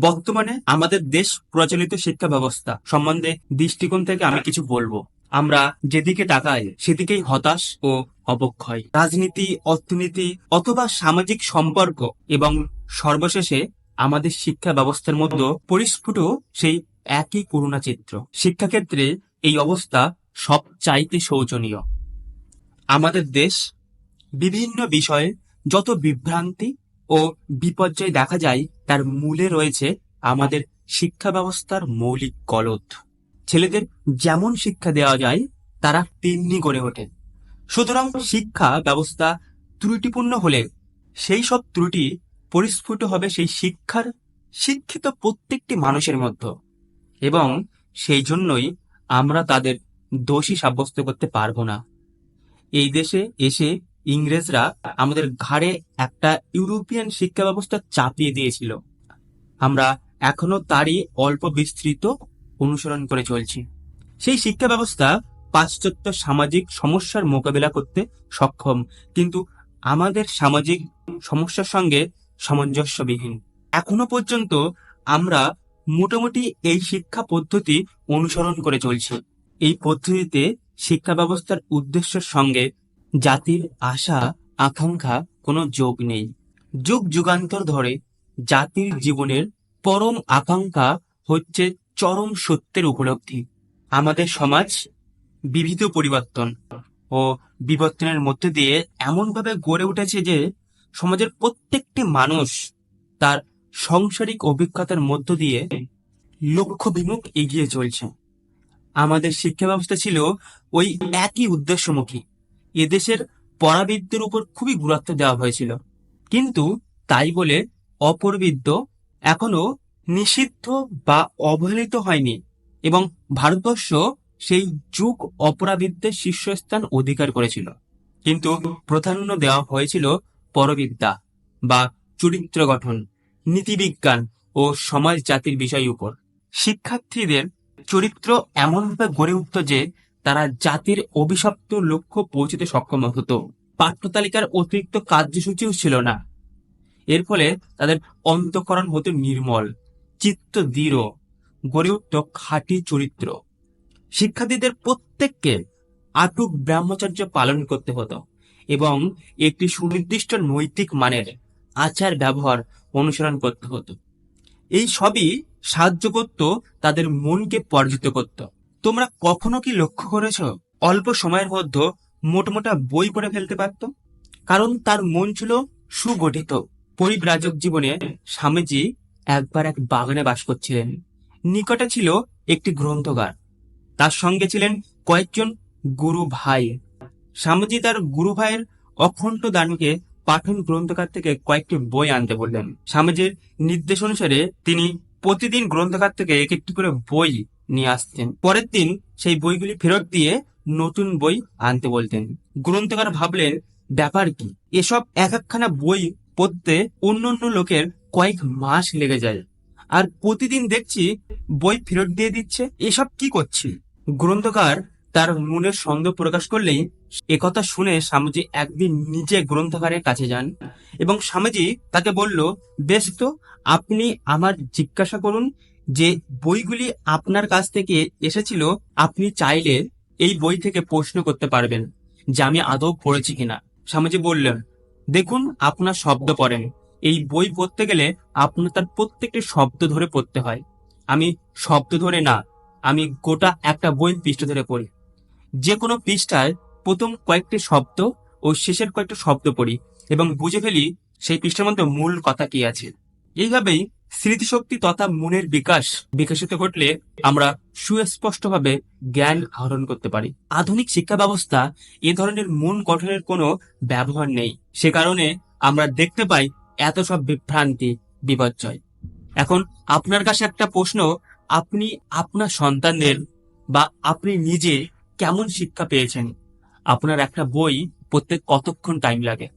বর্তমানে আমাদের দেশ প্রচলিত শিক্ষা ব্যবস্থা সম্বন্ধে দৃষ্টিকোণ থেকে আমি কিছু বলব। আমরা যেদিকে তাকাই, সেদিকেই হতাশ ও অবক্ষয়। রাজনীতি, অর্থনীতি অথবা সামাজিক সম্পর্ক এবং সর্বশেষে আমাদের শিক্ষা ব্যবস্থার মধ্যে পরিস্ফুট সেই একই করুণা চিত্র। শিক্ষাক্ষেত্রে এই অবস্থা সব চাইতে শোচনীয়। আমাদের দেশ বিভিন্ন বিষয়ে যত বিভ্রান্তি ও বিপর্যয় দেখা যায়, তার মূলে রয়েছে আমাদের শিক্ষা ব্যবস্থার মৌলিক গলদ। ছেলেদের যেমন শিক্ষা দেওয়া যায়, তারা তেমনি গড়ে ওঠে। সুতরাং শিক্ষা ব্যবস্থা ত্রুটিপূর্ণ হলে সেই সব ত্রুটি পরিস্ফুট হবে সেই শিক্ষার শিক্ষিত প্রত্যেকটি মানুষের মধ্যে। এবং সেই জন্যই আমরা তাদের দোষী সাব্যস্ত করতে পারব না। এই দেশে এসে ইংরেজরা আমাদের ঘাড়ে একটা ইউরোপিয়ান শিক্ষা ব্যবস্থা চাপিয়ে দিয়েছিল। আমরা এখনও তারই অল্প বিস্তৃত অনুসরণ করে চলছি। সেই শিক্ষা ব্যবস্থা পাশ্চাত্য সামাজিক সমস্যার মোকাবিলা করতে সক্ষম, কিন্তু আমাদের সামাজিক সমস্যার সঙ্গে সামঞ্জস্যবিহীন। এখনও পর্যন্ত আমরা মোটামুটি এই শিক্ষা পদ্ধতি অনুসরণ করে চলছি। এই পদ্ধতিতে শিক্ষা ব্যবস্থার উদ্দেশ্যের সঙ্গে জাতির আশা, আকাঙ্ক্ষা কোনো যোগ নেই। যুগ যুগান্তর ধরে জাতির জীবনের পরম আকাঙ্ক্ষা হচ্ছে চরম সত্যের উপলব্ধি। আমাদের সমাজ বিবিধ পরিবর্তন ও বিবর্তনের মধ্যে দিয়ে এমনভাবে গড়ে উঠেছে যে সমাজের প্রত্যেকটি মানুষ তার সংসারিক অভিজ্ঞতার মধ্য দিয়ে লক্ষ্য বিমুখ এগিয়ে চলছে। আমাদের শিক্ষা ব্যবস্থা ছিল ওই একই উদ্দেশ্যমুখী। এদেশের পরাবিদ্যের উপর খুবই গুরুত্ব দেওয়া হয়েছিল। কিন্তু তাই বলে অপরবিদ্য এখনও নিষিদ্ধ বা অবহেলিত হয়নি এবং ভারতবর্ষ সেই যুগ অপরাবিদ্যের শীর্ষস্থান অধিকার করেছিল। কিন্তু প্রাধান্য দেওয়া হয়েছিল পরবিদ্যা বা চরিত্র গঠন, নীতিবিজ্ঞান ও সমাজ জাতির বিষয় উপর। শিক্ষার্থীদের চরিত্র এমনভাবে গড়ে উঠত যে তারা জাতির অভিশপ্ত লক্ষ্য পৌঁছতে সক্ষম হতো। পাঠ্যতালিকার অতিরিক্ত কার্যসূচিও ছিল না। এর ফলে তাদের অন্তঃকরণ হতো নির্মল, চিত্ত দৃঢ়, গড়ে উঠত খাঁটি চরিত্র। শিক্ষার্থীদের প্রত্যেককে আটুক ব্রহ্মচর্য পালন করতে হতো এবং একটি সুনির্দিষ্ট নৈতিক মানের আচার ব্যবহার অনুসরণ করতে হতো। এই সবই সাহায্য করত তাদের মনকে পর্যিত করত। তোমরা কখনো কি লক্ষ্য করেছ, অল্প সময়ের মধ্যে মোটামোটা বই পড়ে ফেলতে পারত? কারণ তার মন ছিল সুগঠিত। পরিব্রাজক জীবনে স্বামীজি একবার এক বাগানে বাস করছিলেন। নিকটে ছিল একটি গ্রন্থগার। তার সঙ্গে ছিলেন কয়েকজন গুরু ভাই। স্বামীজি তার গুরু ভাইয়ের অখণ্ড দানকে পাঠন গ্রন্থকার থেকে কয়েকটি বই আনতে বললেন। স্বামীজির নির্দেশ অনুসারে তিনি প্রতিদিন গ্রন্থকার থেকে এক একটি করে বই নিয়ে আসতেন পরের দিন সেই বইগুলি ফেরত দিয়ে নতুন বই আনতে বলতেন। গ্রন্থকার ভাবলেন, ব্যাপার কি? এসব এক একখানা বই পড়তে অন্য অন্য লোকের কয়েক মাস লেগে যায়। আর প্রতিদিন দেখছি বই ফেরত দিয়ে দিচ্ছে। এসব কি করছি? গ্রন্থকার তার মনের সন্দেহ প্রকাশ করলেই একথা শুনে স্বামীজি একদিন নিজে গ্রন্থকারের কাছে যান এবং স্বামীজি তাকে বলল, বেশ তো, আপনি আমার জিজ্ঞাসা করুন যে বইগুলি আপনার কাছ থেকে এসেছিল, আপনি চাইলে এই বই থেকে প্রশ্ন করতে পারবেন যে আমি আদৌ পড়েছি কিনা। স্বামীজি বললেন, দেখুন, আপনার শব্দ পড়েন এই বই পড়তে গেলে আপনার তার প্রত্যেকটি শব্দ ধরে পড়তে হয়। আমি শব্দ ধরে না, আমি গোটা একটা বই পৃষ্ঠ ধরে পড়ি। যে কোনো পৃষ্ঠায় প্রথম কয়েকটি শব্দ ও শেষের কয়েকটি শব্দ পড়ি এবং বুঝে ফেলি সেই পৃষ্ঠার মধ্যে মূল কথা কি আছে। এইভাবেই স্মৃতিশক্তি তথা মনের বিকাশ বিকশিত ঘটলে আমরা সুস্পষ্টভাবে জ্ঞান আহরণ করতে পারি। আধুনিক শিক্ষা ব্যবস্থা এ ধরনের মন গঠনের কোনো ব্যবহার নেই। সে কারণে আমরা দেখতে পাই এত সব বিভ্রান্তি, বিপর্যয়। এখন আপনার কাছে একটা প্রশ্ন, আপনি আপনার সন্তানদের বা আপনি নিজে কেমন শিক্ষা পেয়েছেন? আপনার একটা বই পড়তে কতক্ষণ টাইম লাগে?